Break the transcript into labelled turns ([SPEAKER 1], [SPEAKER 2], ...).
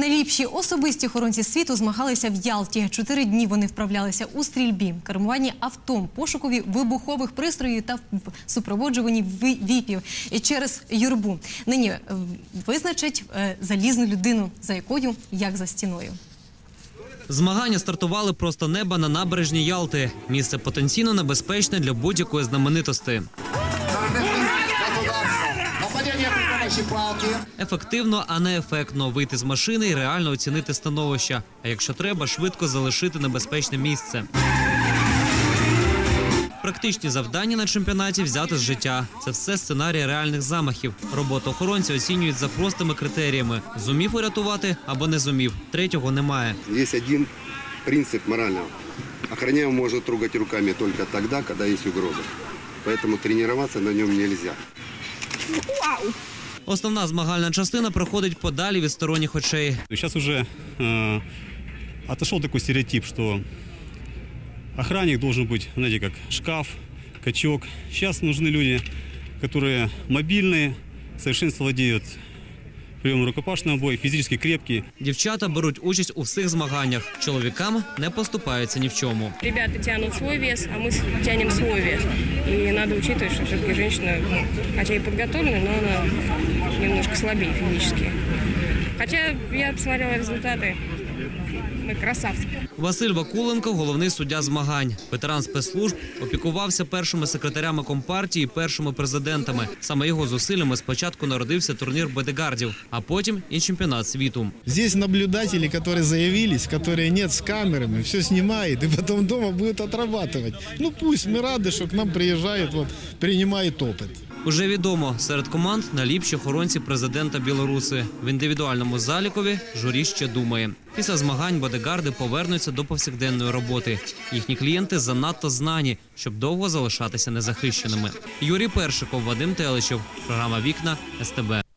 [SPEAKER 1] Найліпші особисті охоронці світу змагалися в Ялті. Чотири дні вони вправлялися у стрільбі, кермуванні автом, пошукові вибухових пристроїв та супроводжуванні віпів через юрбу. Нині е, визначать е, залізну людину, за якою як за стіною.
[SPEAKER 2] Змагання стартували просто неба на набережні Ялти. Місце потенційно небезпечне для будь-якої знаменитості.
[SPEAKER 3] Помощи палки.
[SPEAKER 2] Ефективно, а не ефектно вийти з машини і реально оцінити становище. А якщо треба, швидко залишити небезпечне місце. Практичні завдання на чемпіонаті взяти з життя. Це все сценарії реальних замахів. Роботу охоронця оцінюють за простими критеріями: зумів урятувати або не зумів. Третього немає.
[SPEAKER 4] Есть один принцип морального. Охраняемый может трогать руками только тогда, когда есть угроза. Поэтому тренироваться на нем нельзя.
[SPEAKER 2] Основна змагальна частина проходить подалі від сторонніх очей.
[SPEAKER 5] Сейчас уже э, отошел такой стереотип, что охранник должен быть, знаете, как шкаф, качок. Сейчас нужны люди, которые мобильные, совершенственно владеют приемом рукопашного боя, физически крепкие.
[SPEAKER 2] Дівчата беруть участь у всіх змаганнях. Чоловікам не поступаються ні в чому.
[SPEAKER 6] Ребята тянут свой вес, а мы с- тянем свой вес. И надо учитывать, что все-таки женщина, ну, хотя и подготовлена, но она немножко слабее физически. Хотя я посмотрела результаты. Мы красавцы.
[SPEAKER 2] Василь Вакуленко, головний суддя змагань. Ветеран спецслужб опікувався першими секретарями компартії, і першими президентами. Саме його зусиллями спочатку народився турнір бедегардів, а потім і чемпіонат світу.
[SPEAKER 7] Здесь наблюдатели, которые заявились, которые нет с камерами, все снимает и потом дома будет отрабатывать. Ну пусть, мы рады, что к нам приезжает, вот, принимает опыт.
[SPEAKER 2] Уже відомо серед команд наліпші охоронці президента Білоруси. В індивідуальному залікові журі ще думає. Після змагань бодигарди повернуться до повсякденної роботи. Їхні клієнти занадто знані, щоб довго залишатися незахищеними. Юрій Першиков, Вадим Телечев, Програма Вікна СТБ.